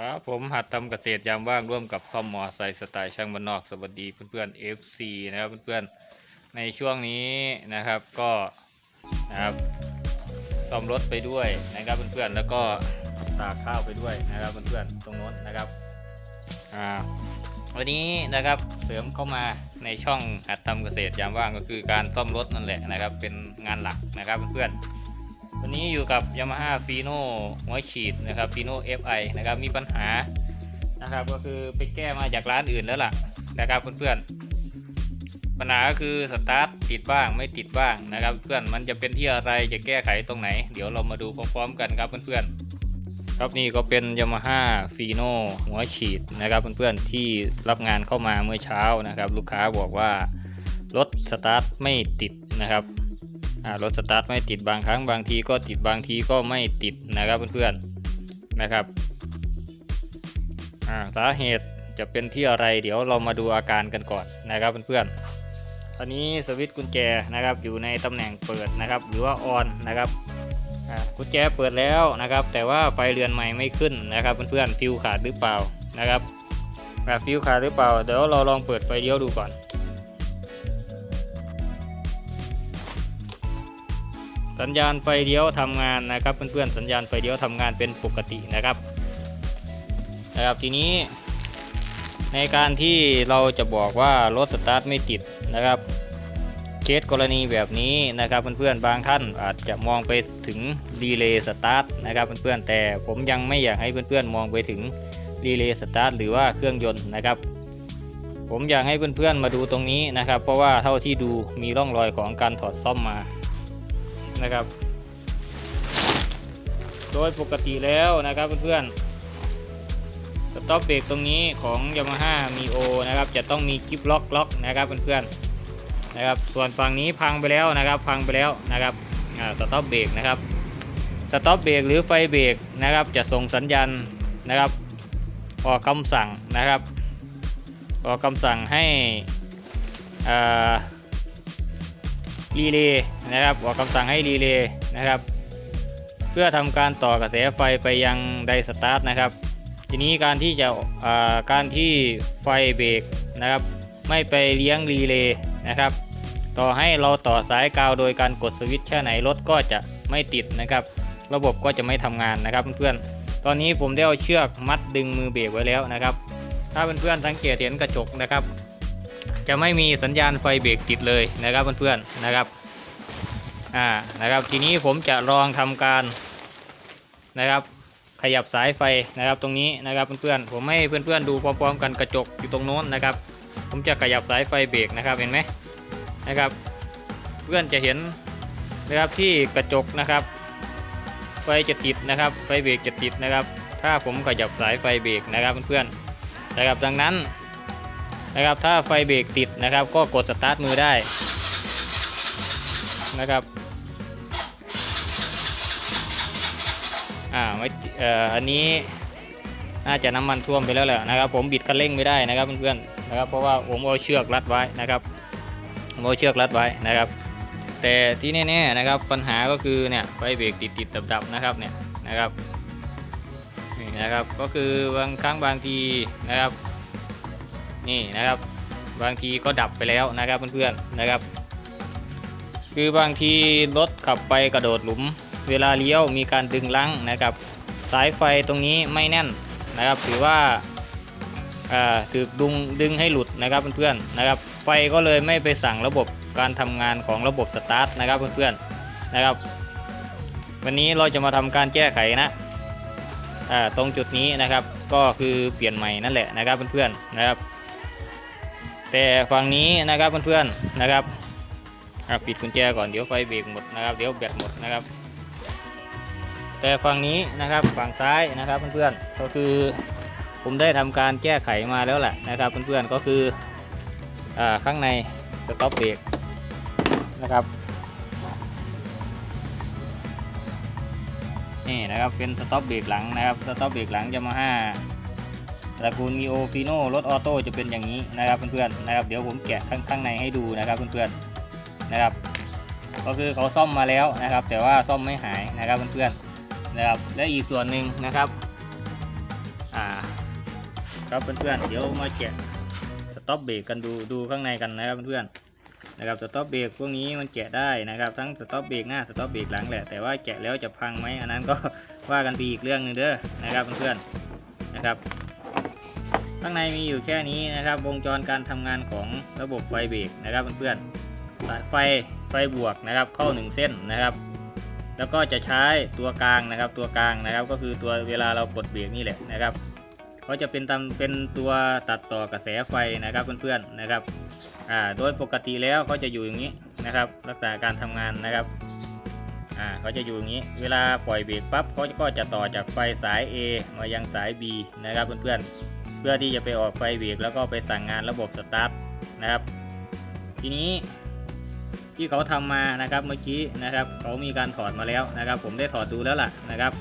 ครับผมหัดทำเกษตรยามว่างร่วมกับซ่อมมอไซค์สไตล์ช่างบ้านนอกสวัสดีเพื่อนๆ FC นะครับเพื่อนๆในช่วงนี้นะครับก็นะครับซ่อมรถไปด้วยนะครับเพื่อนๆแล้วก็ตากข้าวไปด้วยนะครับเพื่อนๆตรงโน้นนะครับอ่าวันนี้นะครับเสริมเข้ามาในช่องหัดทำเกษตรยามว่างก็คือการซ่อมรถนั่นแหละนะครับ เป็นงานหลักนะครับเพื่อนๆ วันนี้อยู่กับ Yamaha Fino หัวฉีดนะครับ Fino FI นะครับมีปัญหานะครับก็คือไปแก้มาจากร้านอื่นแล้วล่ะนะครับเพื่อนๆปัญหาก็คือสตาร์ทติดบ้างไม่ติดบ้างนะครับ เพื่อนมันจะเป็นที่อะไรจะแก้ไขตรงไหน เดี๋ยวเรามาดูพร้อมๆกันครับเพื่อนๆครับนี่ก็เป็น Yamaha Fino หัวฉีดนะครับเพื่อนๆที่รับงานเข้ามาเมื่อเช้านะครับ ลูกค้าบอกว่ารถสตาร์ทไม่ติดนะครับ รถสตาร์ทไม่ติดบางครั้งบางทีก็ติดบางทีก็ไม่ติดนะครับเพื่อนๆนะครับาสาเหตุจะเป็นที่อะไร เดี๋ยวเรามาดูอาการกันก่อนนะครับเพื่อนๆตอนนี้สวิตช์กุญแจนะครับอยู่ในตำแหน่งเปิดนะครับ หรือว่าออนนะครับกุญแจเปิดแล้วนะครับ แต่ว่าไฟเรือนใหม่ไม่ขึ้นนะครับเพื่อนๆฟิวขาดหรือเปล่านะครับฟิวขาดหรือเปล่าเดี๋ยวเราลองเปิดไฟเลี้ยวดูก่อน สัญญาณไฟเลี้ยวทำงานนะครับเพื่อนๆสัญญาณไฟเลี้ยวทำงานเป็นปกตินะครับนะครับทีนี้ ในการที่เราจะบอกว่ารถสตาร์ทไม่ติดนะครับเคสกรณีแบบนี้นะครับเพื่อนๆบางท่านอาจจะมองไปถึงรีเลย์สตาร์ทนะครับเพื่อนๆแต่ผมยังไม่อยากให้เพื่อนๆมองไปถึงรีเลย์สตาร์ทหรือว่าเครื่องยนต์นะครับผมอยากให้เพื่อนๆมาดูตรงนี้นะครับ เพราะว่าเท่าที่ดูมีร่องรอยของการถอดซ่อมมา นะครับ โดยปกติแล้วนะครับเพื่อนๆสต็อปเบรกตรงนี้ของ Yamaha Mio นะครับ จะต้องมีกิฟล็อกล็อกนะครับเพื่อนๆนะครับ ส่วนฝั่งนี้พังไปแล้วนะครับ พังไปแล้วนะครับสต็อปเบรกนะครับสต็อปเบรกหรือไฟเบรกนะครับ จะส่งสัญญาณนะครับ ออกคำสั่งนะครับ ออกคำสั่งให้อ่า รีเลย์นะครับออกคำสั่งให้รีเลย์นะครับ เพื่อทำการต่อกระแสไฟไปยังไดสตาร์ทนะครับ ทีนี้การที่จะอ่าการที่ไฟเบรกนะครับ ไม่ไปเลี้ยงรีเลย์นะครับ ต่อให้เราต่อสายกาวโดยการกดสวิตช์แค่ไหนรถก็จะไม่ติดนะครับ ระบบก็จะไม่ทำงานนะครับเพื่อนๆตอนนี้ผมได้เอาเชือกมัดดึงมือเบรกไว้แล้วนะครับ ถ้าเพื่อนๆสังเกตเห็นกระจกนะครับ จะไม่มีสัญญาณไฟเบรกติดเลยนะครับเพื่อนๆนะครับอ่านะครับทีนี้ผมจะลองทำการนะครับ ขยับสายไฟนะครับตรงนี้นะครับเพื่อนๆผมให้เพื่อนๆดูพร้อมๆกันกระจกอยู่ตรงโน้นนะครับ ผมจะขยับสายไฟเบรกนะครับเห็นไหมนะครับ เพื่อนจะเห็นนะครับที่กระจกนะครับ ไฟจะติดนะครับ ไฟเบรกจะติดนะครับ ถ้าผมขยับสายไฟเบรกนะครับเพื่อนๆนะครับดังนั้น นะครับ ถ้าไฟเบรกติดนะครับ ก็กดสตาร์ทมือได้นะครับอ่าไม่เอ่ออันนี้น่าจะน้ำมันท่วมไปแล้วแหละนะครับ ผมบิดคันเร่งไม่ได้นะครับเพื่อนๆนะครับ เพราะว่าผมเอาเชือกรัดไว้นะครับผมเอาเชือกรัดไว้นะครับ แต่ที่แน่ๆนะครับปัญหาก็คือเนี่ยไฟเบรกติดติดดับดับๆนะครับเนี่ยนะครับนี่นะครับก็คือบางครั้งบางทีนะครับ นี่นะครับ บางทีก็ดับไปแล้วนะครับเพื่อนๆนะครับ คือบางทีรถขับไปกระโดดหลุม เวลาเลี้ยวมีการดึงลังนะครับ สายไฟตรงนี้ไม่แน่นนะครับ ถือว่าถือดึงดึงให้หลุดนะครับเพื่อนๆนะครับ ไฟก็เลยไม่ไปสั่งระบบการทำงานของระบบสตาร์ทนะครับเพื่อนๆนะครับ วันนี้เราจะมาทำการแก้ไขนะตรงจุดนี้นะครับก็คือเปลี่ยนใหม่นั่นแหละนะครับเพื่อนๆนะครับ แต่ฝั่งนี้นะครับเพื่อนๆนะครับปิดกุญแจก่อนเดี๋ยวไฟเบรกหมดนะครับเดี๋ยวแบตหมดนะครับ แต่ฝั่งนี้นะครับฝั่งซ้ายนะครับเพื่อนๆก็คือผมได้ทำการแก้ไขมาแล้วแหละนะครับเพื่อนๆก็คืออข้างในสต็อปเบรกนะครับนี่นะครับเป็นสต็อปเบรกหลังนะครับสต็อปเบรกหลังจะมาห้า ระกูลมีโอฟีโนรถออโต้จะเป็นอย่างนี้นะครับเพื่อนๆนะครับเดี๋ยวผมแกะข้างในให้ดูนะครับเพื่อนๆนะครับ ก็คือเขาซ่อมมาแล้วนะครับ แต่ว่าซ่อมไม่หายนะครับเพื่อนๆนะครับและอีกส่วนหนึ่งนะครับอ่าครับเพื่อนๆเดี๋ยวมาแกะสต็อปเบรกกันดูดูข้างในกันนะครับเพื่อนๆนะครับสต็อปเบรกพวกนี้มันแกะได้นะครับ ทั้งสต็อปเบรกหน้าสต็อปเบรกหลังแหละแต่ว่าแกะแล้วจะพังไหมอันนั้นก็ว่ากันไปอีกเรื่องหนึ่งเด้อนะครับเพื่อนๆนะครับ ข้างในมีอยู่แค่นี้นะครับ วงจรการทำงานของระบบไฟเบรกนะครับเพื่อนๆสายไฟไฟบวกนะครับเข้าหนึ่งเส้นนะครับ แล้วก็จะใช้ตัวกลางนะครับ ตัวกลางนะครับ ก็คือตัวเวลาเรากดเบรกนี่แหละนะครับเขาจะเป็นตำเป็นตัวตัดต่อกระแสไฟนะครับเพื่อนๆนะครับอ่าโดยปกติแล้วเขาจะอยู่อย่างนี้นะครับลักษณะการทำงานนะครับอ่าเขาจะอยู่อย่างนี้ เวลาปล่อยเบรกปั๊บเขาก็จะต่อจากไฟสาย A มายังสาย B นะครับเพื่อนๆ เพื่อที่จะไปออกไฟเบรกแล้วก็ไปสั่งงานระบบสตาร์ทนะครับ ทีนี้ที่เขาทำมานะครับเมื่อกี้นะครับเขามีการถอดมาแล้วนะครับ ผมได้ถอดดูแล้วล่ะนะครับ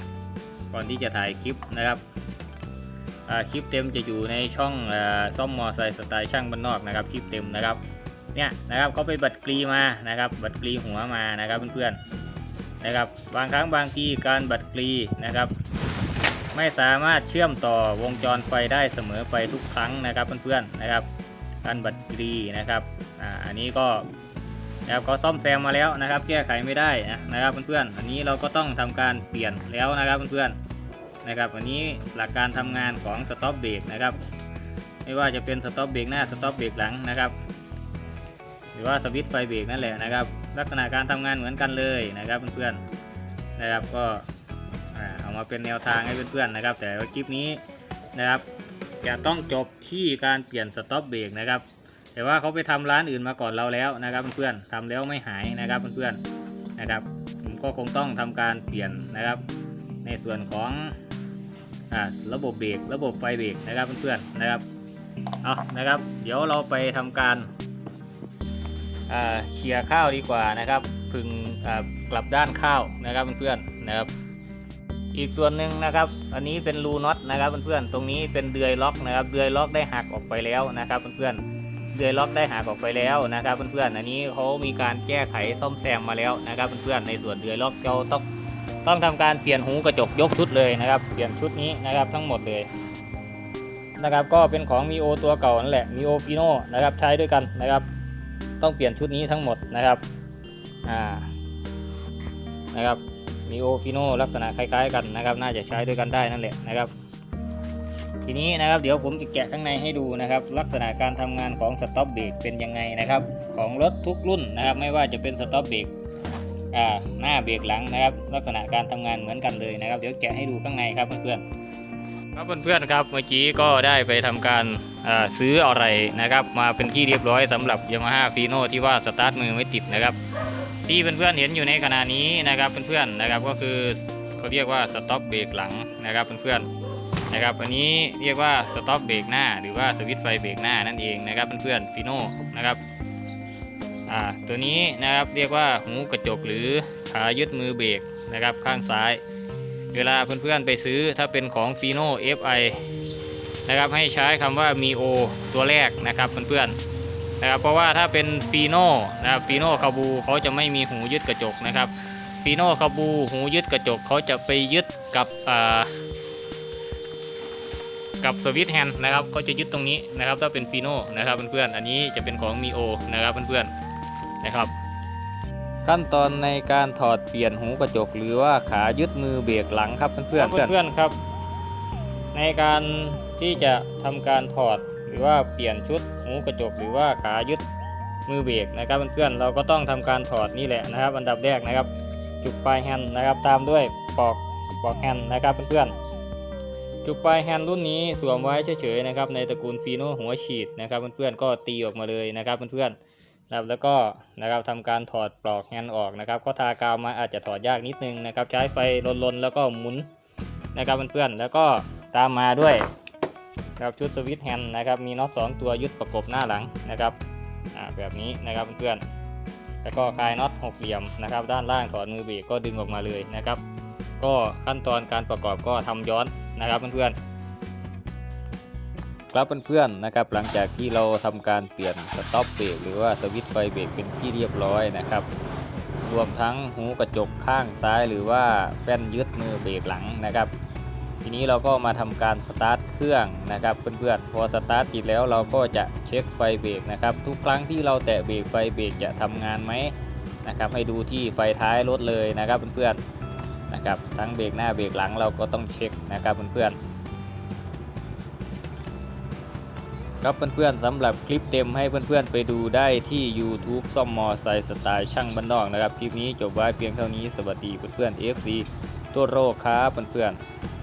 ก่อนที่จะถ่ายคลิปนะครับคลิปเต็มจะอยู่ในช่องอซ่อมมอไซค์สไตล์ช่างบ้านนอกนะครับคลิปเต็มนะครับเนี่ยนะครับเขาไปบัดกรีมานะครับ บัดกรีหัวมานะครับเพื่อนๆนะครับ บางครั้งบางทีการบัดกรีนะครับ ไม่สามารถเชื่อมต่อวงจรไฟได้เสมอไปทุกครั้งนะครับเพื่อนๆนะครับการบัดกรีนะครับอ่าอันนี้ก็นะครับก็ซ่อมแซมมาแล้วนะครับ แก้ไขไม่ได้นะนะครับเพื่อนๆอันนี้เราก็ต้องทำการเปลี่ยนแล้วนะครับเพื่อนๆนะครับอันนี้หลักการทำงานของสต็อปเบรกนะครับไม่ว่าจะเป็นสต็อปเบรกหน้าสต็อปเบรกหลังนะครับ หรือว่าสวิตช์ไฟเบรกนั่นแหละนะครับ ลักษณะการทำงานเหมือนกันเลยนะครับเพื่อนๆนะครับก็ มาเป็นแนวทางให้เพื่อนๆนะครับ แต่ว่าคลิปนี้นะครับจะต้องจบที่การเปลี่ยนสต็อปเบรกนะครับ แต่ว่าเขาไปทำร้านอื่นมาก่อนเราแล้วนะครับเพื่อนๆทำแล้วไม่หายนะครับเพื่อนๆนะครับ ผมก็คงต้องทำการเปลี่ยนนะครับ ในส่วนของอ่าระบบเบรกระบบไฟเบรกนะครับเพื่อนๆนะครับเอานะครับ เดี๋ยวเราไปทำการเคลียร์ข้าวดีกว่านะครับ พึงกลับด้านข้าวนะครับเพื่อนๆนะครับ อีกส่วนหนึ่งนะครับอันนี้เป็นรูน็อตนะครับเพื่อนๆตรงนี้เป็นเดือยล็อกนะครับเดือยล็อกได้หักออกไปแล้วนะครับเพื่อนๆเดือยล็อกได้หักออกไปแล้วนะครับเพื่อนๆอันนี้เขามีการแก้ไขซ่อมแซมมาแล้วนะครับเพื่อนๆในส่วนเดือยล็อกเราต้องต้องทำการเปลี่ยนหูกระจกยกชุดเลยนะครับเปลี่ยนชุดนี้นะครับทั้งหมดเลยนะครับก็เป็นของมีโอตัวเก่านั่นแหละมีโอฟิโนนะครับใช้ด้วยกันนะครับ ต้องเปลี่ยนชุดนี้ทั้งหมดนะครับอ่านะครับ มีโอฟิโนลักษณะคล้าย ๆ กันนะครับ น่าจะใช้ด้วยกันได้นั่นแหละนะครับ ทีนี้นะครับเดี๋ยวผมจะแกะข้างในให้ดูนะครับ ลักษณะการทำงานของสต็อปเบรกเป็นยังไงนะครับ ของรถทุกรุ่นนะครับ ไม่ว่าจะเป็นสต็อปเบรกอ่าหน้าเบรกหลังนะครับ ลักษณะการทำงานเหมือนกันเลยนะครับ เดี๋ยวแกะให้ดูข้างในครับเพื่อนๆครับเพื่อนๆครับเมื่อกี้ก็ได้ไปทำการอ่าซื้ออะไรนะครับ มาเป็นที่เรียบร้อยสำหรับ Yamaha f i n o ที่ว่าสตาร์ทมือไม่ติดนะครับ ที่เพื่อนๆเห็นอยู่ในขณะนี้นะครับเพื่อนๆนะครับก็คือเขาเรียกว่าสต็อปเบรกหลังนะครับเพื่อนๆนะครับอันนี้เรียกว่าสต็อปเบรกหน้า หรือว่าสวิตช์ไฟเบรกหน้านั่นเองนะครับเพื่อนๆฟิโน่นะครับอ่าตัวนี้นะครับเรียกว่าหูกระจกหรือขายึดมือเบรกนะครับข้างซ้าย เวลาเพื่อนๆไปซื้อถ้าเป็นของฟีโน่ FI นะครับให้ใช้คำว่ามีโอตัวแรกนะครับเพื่อนๆ นะครับเพราะว่าถ้าเป็นฟีโน่นะครับฟีโน่คาบูเขาจะไม่มีหูยึดกระจกนะครับฟีโน่คาบูหูยึดกระจกเขาจะไปยึดกับกับสวิตช์แฮนด์นะครับเขาจะยึดตรงนี้นะครับถ้าเป็นฟีโน่นะครับเพื่อนๆอันนี้จะเป็นของมีโอนะครับเพื่อนๆนะครับ ขั้นตอนในการถอดเปลี่ยนหูกระจก หรือว่าขายึดมือเบรกหลังครับเพื่อนๆเพื่อนๆครับ ในการที่จะทำการถอด รือว่าเปลี่ยนชุดหูกระจกหรือว่าขายึดมือเบรกนะครับเพื่อนๆเราก็ต้องทำการถอดนี่แหละนะครับ อันดับแรกนะครับ จุกปลายแฮนด์นะครับตามด้วยปลอกปลอกแฮนด์นะครับเพื่อนๆจุกปลายแฮนด์รุ่นนี้สวมไว้เฉยๆนะครับในตระกูลฟีโนหัวฉีดนะครับเพื่อนๆก็ตีออกมาเลยนะครับเพื่อนๆนะครับแล้วก็นะครับทำการถอดปลอกแฮนด์ออกนะครับก็ทากาวมาอาจจะถอดยากนิดนึงนะครับ ใช้ไฟลนๆแล้วก็หมุนนะครับเพื่อนๆแล้วก็ตามมาด้วย ครับชุดสวิตแฮนด์นะครับมีน็อตสองตัวยึดประกบหน้าหลังนะครับแบบนี้นะครับเพื่อนๆแล้วก็คลายน็อตหกเหลี่ยมนะครับ ด้านล่างถอดมือเบรกก็ดึงออกมาเลยนะครับ ก็ขั้นตอนการประกอบก็ทำย้อนนะครับเพื่อนๆครับเพื่อนๆนะครับ หลังจากที่เราทำการเปลี่ยนสต็อปเบรกหรือว่าสวิตไฟเบรกเป็นที่เรียบร้อยนะครับรวมทั้งหูกระจกข้างซ้ายหรือว่าแป้นยึดมือเบรกหลังนะครับ ทีนี้เราก็มาทำการสตาร์ทเครื่องนะครับเพื่อนๆพอสตาร์ทติดแล้วเราก็จะเช็คไฟเบรกนะครับ ทุกครั้งที่เราแตะเบรกไฟเบรกจะทำงานไหมนะครับ ให้ดูที่ไฟท้ายรถเลยนะครับเพื่อนๆนะครับทั้งเบรกหน้าเบรกหลังเราก็ต้องเช็คนะครับเพื่อนๆครับเพื่อนๆสำหรับคลิปเต็มให้เพื่อนๆไปดูได้ที่ YouTube ซ่อมมอไซค์สไตล์ช่างบ้านนอกนะครับ คลิปนี้จบไว้เพียงเท่านี้สวัสดีเพื่อนๆ FC ตัวโรคครับเพื่อนๆ